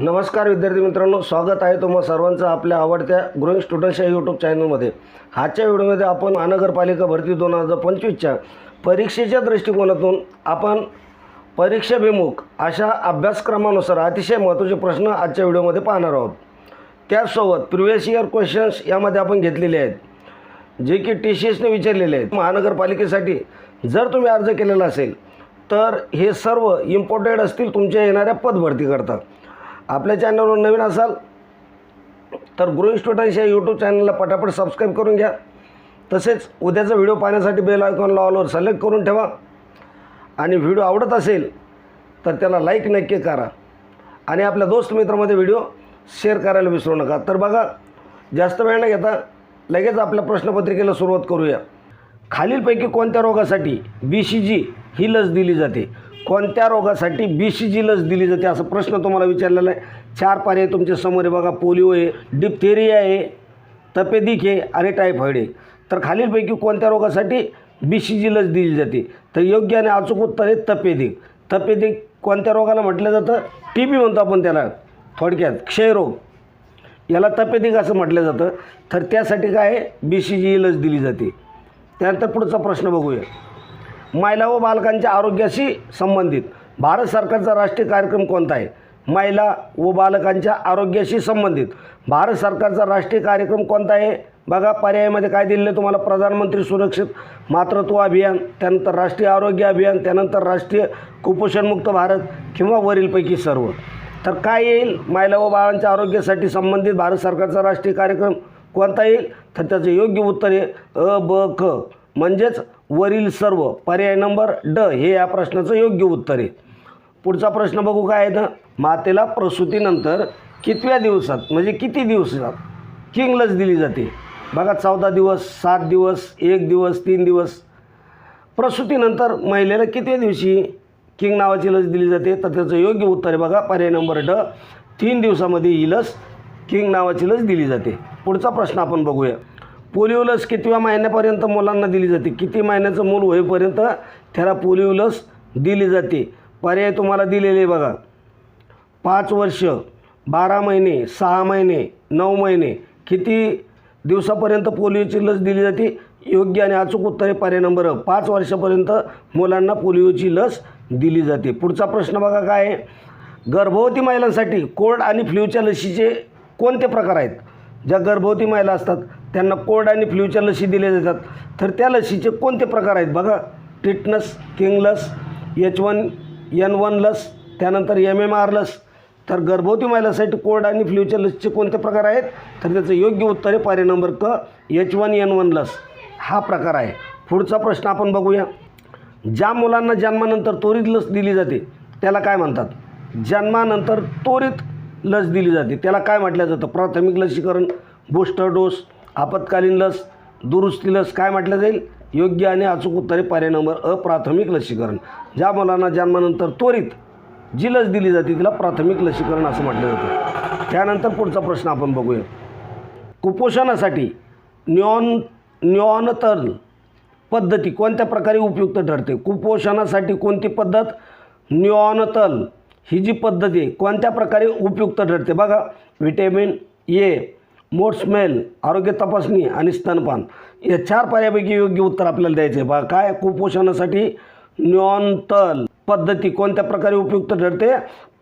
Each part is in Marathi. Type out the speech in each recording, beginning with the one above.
नमस्कार विद्यार्थी मित्रांनो स्वागत आहे तुम्हा सर्वांचं आपल्या आवडत्या ग्रोईंग स्टुडंट्स या यूट्यूब चॅनलमध्ये. आजच्या व्हिडिओमध्ये आपण महानगरपालिका भरती दोन हजार पंचवीसच्या परीक्षेच्या दृष्टिकोनातून आपण परीक्षाभिमुख अशा अभ्यासक्रमानुसार अतिशय महत्त्वाचे प्रश्न आजच्या व्हिडिओमध्ये पाहणार आहोत. त्याचसोबत प्रिव्हियस इयर क्वेश्चन्स यामध्ये आपण घेतलेले आहेत जे की टी सी एसने विचारलेले आहेत. महानगरपालिकेसाठी जर तुम्ही अर्ज केलेला असेल तर हे सर्व इम्पॉर्टंट असतील तुमच्या येणाऱ्या पदभरतीकरता आपल्या चॅनलवर नवीन असाल तर गुरु स्टुडंट्स या यूट्यूब चॅनलला पटापट सबस्क्राईब करून घ्या. तसेच उद्याचा व्हिडिओ पाहण्यासाठी बेल आयकॉनला ऑलवर सिलेक्ट करून ठेवा. आणि व्हिडिओ आवडत असेल तर त्याला लाईक नक्की करा. आणि आपल्या दोस्त मित्रामध्ये व्हिडिओ शेअर करायला विसरू नका. तर बघा जास्त वेळ न घेता लगेच आपल्या प्रश्नपत्रिकेला सुरुवात करूया. खालीलपैकी कोणत्या रोगासाठी बी सी जी ही लस दिली जाते? कोणत्या रोगासाठी बी सी जी लस दिली जाते असा प्रश्न तुम्हाला विचारलेला आहे. चार पर्याय तुमच्यासमोर आहे बघा. पोलिओ आहे डिप्थेरिया आहे तपेदिक आहे आणि टायफॉईड आहे. तर खालीलपैकी कोणत्या रोगासाठी बी सी जी लस दिली जाते? तर योग्य आणि अचूक उत्तर आहे तपेदिक. तपेदिक कोणत्या रोगाला म्हटलं जातं? टी बी म्हणतो आपण त्याला. थोडक्यात क्षयरोग याला तपेदिक असं म्हटलं जातं. तर त्यासाठी काय आहे? बी सी जी लस दिली जाते. त्यानंतर पुढचा प्रश्न बघूया. महिला व बालकांच्या आरोग्याशी संबंधित. भारत सरकारचा राष्ट्रीय कार्यक्रम कोणता आहे? महिला व बालकांच्या आरोग्याशी संबंधित. भारत सरकारचा राष्ट्रीय कार्यक्रम कोणता आहे? बघा पर्यायामध्ये काय दिलेलं आहे तुम्हाला? प्रधानमंत्री सुरक्षित मातृत्व अभियान त्यानंतर राष्ट्रीय आरोग्य अभियान त्यानंतर राष्ट्रीय कुपोषणमुक्त भारत किंवा वरीलपैकी सर्व. तर काय येईल? महिला व बाळांच्या आरोग्यासाठी संबंधित भारत सरकारचा राष्ट्रीय कार्यक्रम कोणता येईल? तर त्याचं योग्य उत्तर आहे अ ब क. म्हणजेच वरील सर्व पर्याय नंबर ड हे या प्रश्नाचं योग्य उत्तर आहे. पुढचा प्रश्न बघू काय आहे तर मातेला प्रसूतीनंतर कितव्या दिवसात म्हणजे किती दिवसात किंग लस दिली जाते? बघा चौदा दिवस सात दिवस एक दिवस तीन दिवस. प्रसूतीनंतर महिलेला कितव्या दिवशी किंग नावाची लस दिली जाते? तर त्याचं योग्य उत्तर आहे बघा पर्याय नंबर ड. तीन दिवसामध्ये ही लस किंग नावाची लस दिली जाते. पुढचा प्रश्न आपण बघूया. पोलिओ लस कितव्या महिन्यापर्यंत मुलांना दिली जाते? किती महिन्याचं मूल होईपर्यंत त्याला पोलिओ लस दिली जाते? पर्याय तुम्हाला दिलेले आहे बघा. पाच वर्ष बारा महिने सहा महिने नऊ महिने किती दिवसापर्यंत पोलिओची लस दिली जाते? योग्य आणि अचूक उत्तर आहे पर्याय नंबर पाच वर्षापर्यंत मुलांना पोलिओची लस दिली जाते. पुढचा प्रश्न बघा काय आहे? गर्भवती महिलांसाठी कोल्ड आणि फ्ल्यूच्या लसीचे कोणते प्रकार आहेत? ज्या गर्भवती महिला असतात त्यांना कोड आणि फ्ल्यूच्या लसी दिल्या जातात. तर त्या लसीचे कोणते प्रकार आहेत? बघा टिटनस किंग लस एच वन एन वन लस त्यानंतर एम एम आर लस. तर गर्भवती महिलासाठी कोड आणि फ्ल्यूच्या लसचे कोणते प्रकार आहेत? तर त्याचं योग्य उत्तर आहे पर्याय नंबर क एच वन एन वन लस. हा प्रकार आहे. पुढचा प्रश्न आपण बघूया. ज्या मुलांना जन्मानंतर त्वरित लस दिली जाते त्याला काय म्हणतात? जन्मानंतर त्वरित लस दिली जाते. त्याला काय म्हटलं जातं? प्राथमिक लसीकरण बूस्टर डोस आपत्कालीन लस दुरुस्ती लस काय म्हटलं जाईल? योग्य आणि अचूक उत्तरे पर्याय नंबर अप्राथमिक लसीकरण. ज्या मुलांना जन्मानंतर त्वरित जी लस दिली जाते तिला प्राथमिक लसीकरण असं म्हटलं जातं. त्यानंतर पुढचा प्रश्न आपण बघूया. कुपोषणासाठी न्यॉन न्यॉनतल पद्धती कोणत्या प्रकारे उपयुक्त ठरते? कुपोषणासाठी कोणती पद्धत? न्यॉनतल ही जी पद्धत आहे कोणत्या प्रकारे उपयुक्त ठरते? बघा व्हिटॅमिन ए मोट्समेल आरोग्य तपासणी आणि स्तनपान या चार पर्यापैकी योग्य उत्तर आपल्याला द्यायचं आहे. बघा काय? कुपोषणासाठी न्यॉनतल पद्धती कोणत्या प्रकारे उपयुक्त ठरते?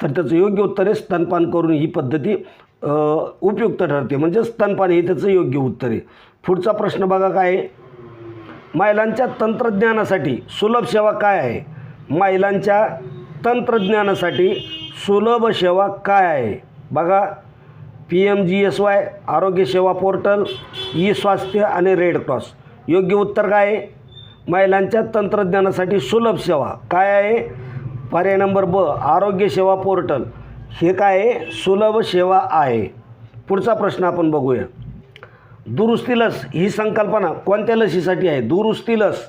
तर त्याचं योग्य उत्तर आहे स्तनपान करून ही पद्धती उपयुक्त ठरते. म्हणजे स्तनपान हे त्याचं योग्य उत्तर आहे. पुढचा प्रश्न बघा काय आहे? महिलांच्या तंत्रज्ञानासाठी सुलभ सेवा काय आहे? महिलांच्या तंत्रज्ञानासाठी सुलभ सेवा काय आहे? बघा P M G S Y आरोग्य सेवा पोर्टल ई स्वास्थ्य आणि रेड क्रॉस. योग्य उत्तर काय आहे? महिलांच्या तंत्रज्ञानासाठी सुलभ सेवा काय आहे? पर्याय नंबर ब आरोग्य सेवा पोर्टल. हे काय आहे? सुलभ सेवा आहे. पुढचा प्रश्न आपण बघूया. दुरुस्ती लस ही संकल्पना कोणत्या लसीसाठी आहे? दुरुस्ती लस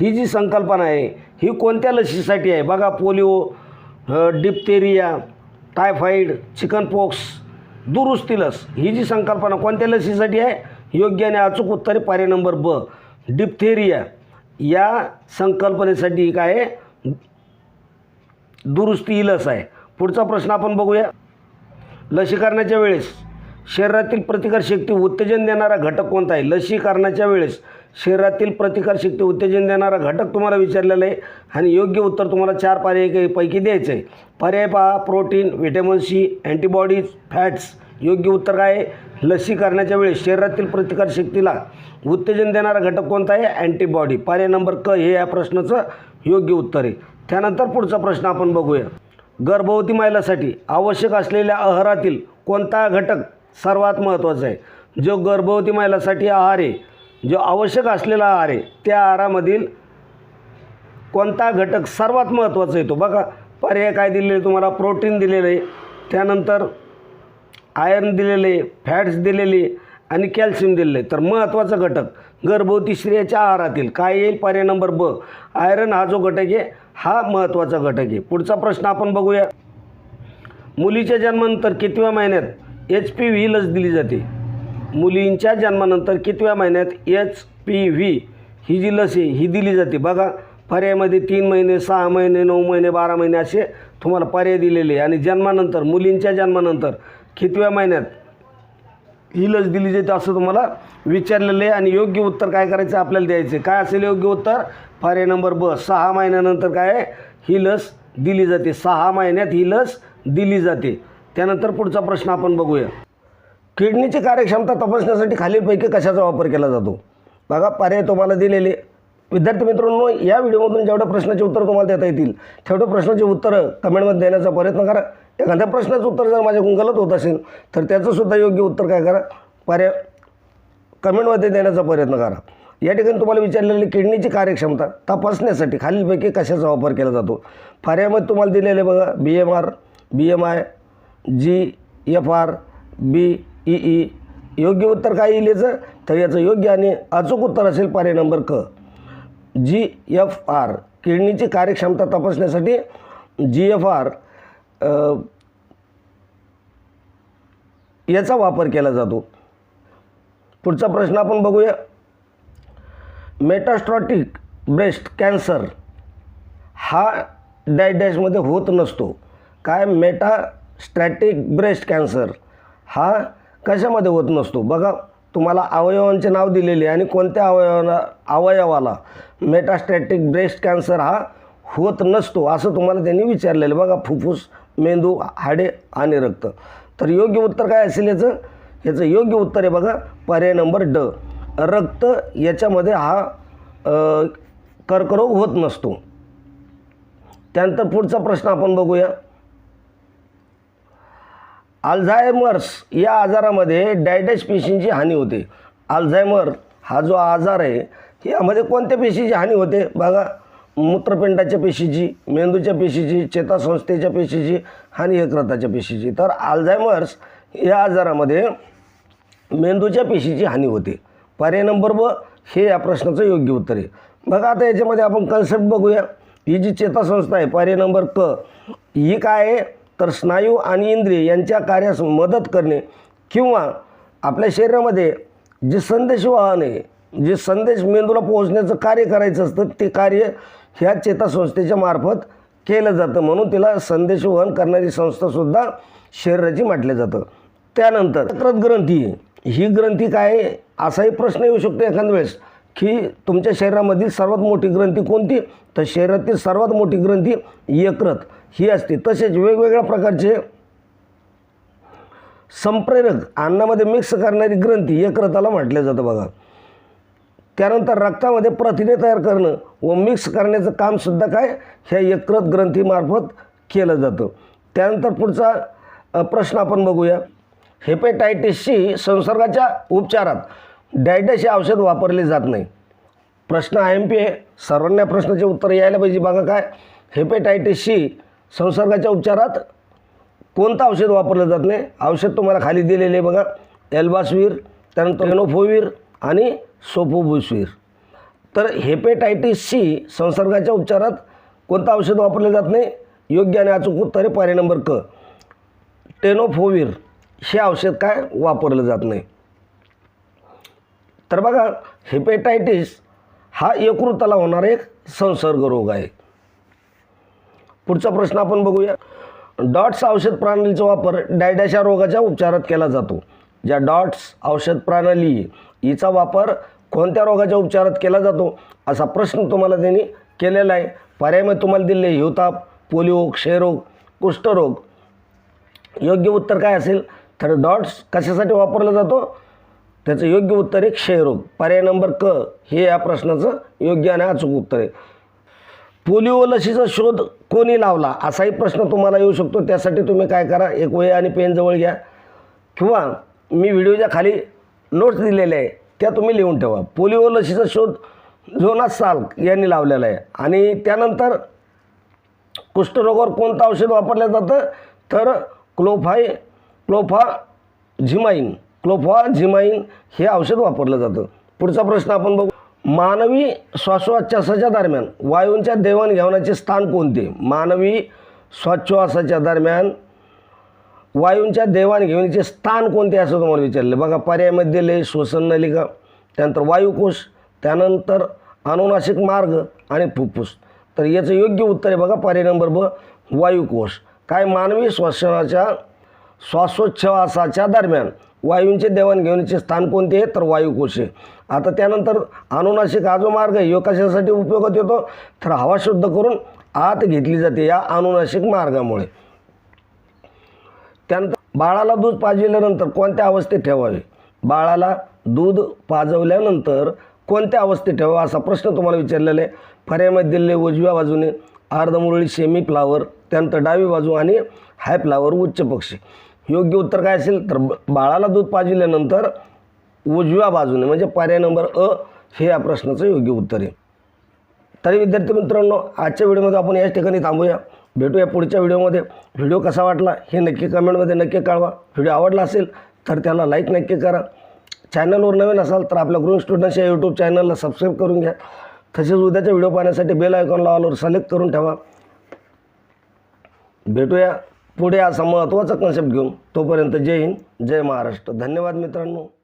ही जी संकल्पना आहे ही कोणत्या लसीसाठी आहे? बघा polio diphtheria typhoid typhoid chickenpox दुरुस्ती लस. ही जी संकल्पना कोणत्या लसीसाठी आहे? योग्य आणि अचूक उत्तर पर्याय नंबर ब. डिप्थेरिया. या संकल्पनेसाठी काय आहे दुरुस्ती ही लस आहे. पुढचा प्रश्न आपण बघूया. लसीकरणाच्या वेळेस शरीरातील प्रतिकारशक्ती उत्तेजन देणारा घटक कोणता आहे? लसीकरणाच्या वेळेस शरीरातील प्रतिकारशक्ती उत्तेजन देणारा घटक तुम्हाला विचारलेला आहे आणि योग्य उत्तर तुम्हाला चार पर्याय पैकी द्यायचं आहे. पर्याय पहा protein vitamin C antibodies fats. योग्य उत्तर काय आहे? लसीकरणाच्या वेळेस शरीरातील प्रतिकारशक्तीला उत्तेजन देणारा घटक कोणता आहे? अँटीबॉडी. पर्याय नंबर क हे या प्रश्नाचं योग्य उत्तर आहे. त्यानंतर पुढचा प्रश्न आपण बघूया. गर्भवती महिलासाठी आवश्यक असलेल्या आहारातील कोणता घटक सर्वात महत्त्वाचा आहे? जो गर्भवती महिलासाठी आहार आहे जो आवश्यक असलेला आहार आहे त्या आहारामधील कोणता घटक सर्वात महत्त्वाचा येतो? बघा पर्याय काय दिलेले तुम्हाला? प्रोटीन दिलेलं आहे. त्यानंतर आयर्न दिलेले फॅट्स दिलेले आणि कॅल्शियम दिलेले तर महत्त्वाचा घटक गर्भवती स्त्रियाच्या आहारातील काय येईल? पर्याय नंबर ब आयरन हा जो घटक आहे हा महत्त्वाचा घटक आहे. पुढचा प्रश्न आपण बघूया. मुलीच्या जन्मानंतर कितव्या महिन्यात एच पी व्ही लस दिली जाते? मुलींच्या जन्मानंतर कितव्या महिन्यात एच पी व्ही ही जी लस आहे ही दिली जाते? बघा पर्यायमध्ये तीन महिने सहा महिने नऊ महिने बारा महिने असे तुम्हाला पर्याय दिलेले आहे. आणि जन्मानंतर मुलींच्या जन्मानंतर कितव्या महिन्यात ही लस दिली जाते असं तुम्हाला विचारलेलं आहे. आणि योग्य उत्तर काय करायचं? आपल्याला द्यायचं आहे. काय असेल योग्य उत्तर? पर्याय नंबर ब सहा महिन्यानंतर काय आहे? ही लस दिली जाते. सहा महिन्यात ही लस दिली जाते. त्यानंतर पुढचा प्रश्न आपण बघूया. किडनीची कार्यक्षमता तपासण्यासाठी खालीलपैकी कशाचा वापर केला जातो? बघा पर्याय तुम्हाला दिलेले. विद्यार्थी मित्रांनो या व्हिडिओमधून जेवढ्या प्रश्नाचे उत्तर तुम्हाला देता येतील तेवढ्या प्रश्नाचे उत्तरं कमेंटमध्ये देण्याचा प्रयत्न करा. एखाद्या प्रश्नाचं उत्तर जर माझ्याकडून गलत होत असेल तर त्याचंसुद्धा योग्य उत्तर काय करा? पर्याय कमेंटमध्ये देण्याचा प्रयत्न करा. या ठिकाणी तुम्हाला विचारलेली किडनीची कार्यक्षमता तपासण्यासाठी खालीलपैकी कशाचा वापर केला जातो? पर्यायामध्ये तुम्हाला दिलेले बघा B M R B M I G F R B E E. योग्य उत्तर काय येईल याचं? तर याचं योग्य आणि अचूक उत्तर असेल पर्याय नंबर क. जी एफ आर किडनीची कार्यक्षमता तपासण्यासाठी जी एफ आर याचा वापर केला जातो. पुढचा प्रश्न आपण बघूया. मेटास्ट्रॉटिक ब्रेस्ट कॅन्सर हा डॅश डॅशमध्ये होत नसतो. काय? मेटास्ट्रॅटिक ब्रेस्ट कॅन्सर हा कशामध्ये होत नसतो. बघा तुम्हाला अवयवांचे नाव दिलेले आणि कोणत्या अवयवाला अवयवाला मेटास्टॅटिक ब्रेस्ट कॅन्सर हा होत नसतो असं तुम्हाला त्यांनी विचारलेलं बघा फुफ्फुस मेंदू हाडे आणि रक्त. तर योग्य उत्तर काय असेल याचं? याचं योग्य उत्तर आहे बघा पर्याय नंबर ड. रक्त याच्यामध्ये हा कर्करोग होत नसतो. त्यानंतर पुढचा प्रश्न आपण बघूया. अल्झायमर्स या आजारामध्ये डायडस पेशींची हानी होते. अल्झायमर हा जो आजार आहे यामध्ये कोणत्या पेशीची हानी होते? बघा मूत्रपिंडाच्या पेशीची मेंदूच्या पेशीची चेतासंस्थेच्या पेशीची आणि यकृताच्या पेशीची. तर आल्झायमर्स या आजारामध्ये मेंदूच्या पेशीची हानी होते. पर्याय नंबर ब हे या प्रश्नाचं योग्य उत्तर आहे. बघा आता याच्यामध्ये आपण कन्सेप्ट बघूया. ही जी चेतासंस्था आहे पर्याय नंबर क ही काय आहे? तर स्नायू आणि इंद्रिय यांच्या कार्यास मदत करणे किंवा आपल्या शरीरामध्ये जे संदेशवाहन आहे जे संदेश मेंदूला पोहोचण्याचं कार्य करायचं असतं ते कार्य ह्या चेतासंस्थेच्या मार्फत केलं जातं. म्हणून तिला संदेशवहन करणारी संस्थासुद्धा शरीराची म्हटलं जातं. त्यानंतर यकृत ग्रंथी ही ग्रंथी काय आहे? असाही प्रश्न येऊ शकतो एखाद्या वेळेस की तुमच्या शरीरामधील सर्वात मोठी ग्रंथी कोणती? तर शरीरातील सर्वात मोठी ग्रंथी यकृत. ही असते. तसेच वेगवेगळ्या प्रकारचे संप्रेरक अन्नामध्ये मिक्स करणारी ग्रंथी यकृताला म्हटलं जातं बघा. त्यानंतर रक्तामध्ये प्रथिने तयार करणं व मिक्स करण्याचं कामसुद्धा काय? ह्या यकृत ग्रंथीमार्फत केलं जातं. त्यानंतर पुढचा प्रश्न आपण बघूया. हेपेटायटिसशी संसर्गाच्या उपचारात डायटस हे औषध वापरले जात नाही. प्रश्न आय एम पी आहे. सर्वांना प्रश्नाचे उत्तर यायला पाहिजे बघा काय? हेपेटायटिसशी संसर्गाच्या उपचारात कोणतं औषध वापरलं जात नाही. औषध तुम्हाला खाली दिलेले आहे बघा. एल्बासवीर त्यानंतर एनोफोवीर आणि सोफोबुसवीर. तर हेपेटायटिसची संसर्गाच्या उपचारात कोणतं औषध वापरलं जात नाही. योग्य आणि अचूक उत्तर आहे पर्याय नंबर क. टेनोफोवीर हे औषध काय वापरलं जात नाही. तर बघा हेपेटायटिस हा यकृताला होणारा एक संसर्ग रोग आहे. पुढचा प्रश्न आपण बघूया. डॉट्स औषध प्रणालीचा वापर डायडॅशा रोगाच्या उपचारात केला जातो. ज्या डॉट्स औषध प्रणाली हिचा वापर कोणत्या रोगाच्या उपचारात केला जातो असा प्रश्न तुम्हाला त्यांनी केलेला आहे. पर्यायमध्ये तुम्हाला दिले हिवताप पोलिओ क्षयरोग कुष्ठरोग. योग्य उत्तर काय असेल? तर डॉट्स कशासाठी वापरला जातो? त्याचं योग्य उत्तर आहे क्षयरोग. पर्याय नंबर क हे या प्रश्नाचं योग्य आणि अचूक उत्तर आहे. पोलिओ लसीचा शोध कोणी लावला? असाही प्रश्न तुम्हाला येऊ शकतो. त्यासाठी तुम्ही काय करा? एक वय आणि पेन जवळ घ्या. किंवा मी व्हिडिओच्या खाली नोट्स दिलेल्या आहे. त्या तुम्ही लिहून ठेवा. पोलिओ लसीचा शोध जोनास साल्क यांनी लावलेला आहे. आणि त्यानंतर कुष्ठरोगावर कोणतं औषध वापरलं जातं? तर क्लोफाय क्लोफा झिमाईन क्लोफा झिमाईन हे औषध वापरलं जातं. पुढचा प्रश्न आपण बघू. मानवी श्वासोच्छ्वासाच्या दरम्यान वायूंच्या देवाणघेवाणाचे स्थान कोणते? मानवी श्वासोच्छ्वासाच्या दरम्यान वायूंच्या देवाणघेवाणीचे स्थान कोणते असं तुम्हाला विचारलं? बघा पर्यायमध्ये दिले श्वसन नलिका त्यानंतर वायुकोश त्यानंतर अनुनासिक मार्ग आणि फुफ्फुस. तर याचं योग्य उत्तर आहे बघा पर्याय नंबर ब वायुकोश. काय मानवी श्वसनाच्या श्वासोच्छवासाच्या दरम्यान वायूंचे देवाणघेवाणीचे स्थान कोणते आहे? तर वायुकोश आहे आता त्यानंतर अनुनाशिक हा जो मार्ग आहे. ह्यो कशासाठी उपयोगात येतो? तर हवा शुद्ध करून आत घेतली जाते या अनुनाशिक मार्गामुळे. त्यानंतर बाळाला दूध पाजविल्यानंतर कोणत्या अवस्थेत ठेवावे? बाळाला दूध पाजवल्यानंतर कोणत्या अवस्थेत ठेवावं असा प्रश्न तुम्हाला विचारलेला आहे. फऱ्यामध्ये दिलेले उजव्या बाजूने अर्धमुरळी सेमी फ्लावर त्यानंतर डावी बाजू आणि हाय फ्लावर उच्च पक्षी. योग्य उत्तर काय असेल? तर बाळाला दूध पाजविल्यानंतर उजव्या बाजूने म्हणजे पर्याय नंबर अ हे या प्रश्नाचं योग्य उत्तर आहे. तरी विद्यार्थी मित्रांनो आजच्या व्हिडिओमध्ये आपण याच ठिकाणी थांबूया. भेटूया पुढच्या व्हिडिओमध्ये. व्हिडिओ कसा वाटला हे नक्की कमेंटमध्ये नक्की कळवा. व्हिडिओ आवडला असेल तर त्याला लाईक नक्की करा. चॅनलवर नवीन असाल तर आपल्या ग्रुप स्टुडंट्स या यूट्यूब चॅनलला सबस्क्राईब करून घ्या. तसेच उद्याच्या व्हिडिओ पाहण्यासाठी बेल आयकॉनला ऑलवर सिलेक्ट करून ठेवा. भेटूया. पुढे असा महत्त्वाचा कन्सेप्ट घेऊन तोपर्यंत जय हिंद जय महाराष्ट्र. धन्यवाद मित्रांनो.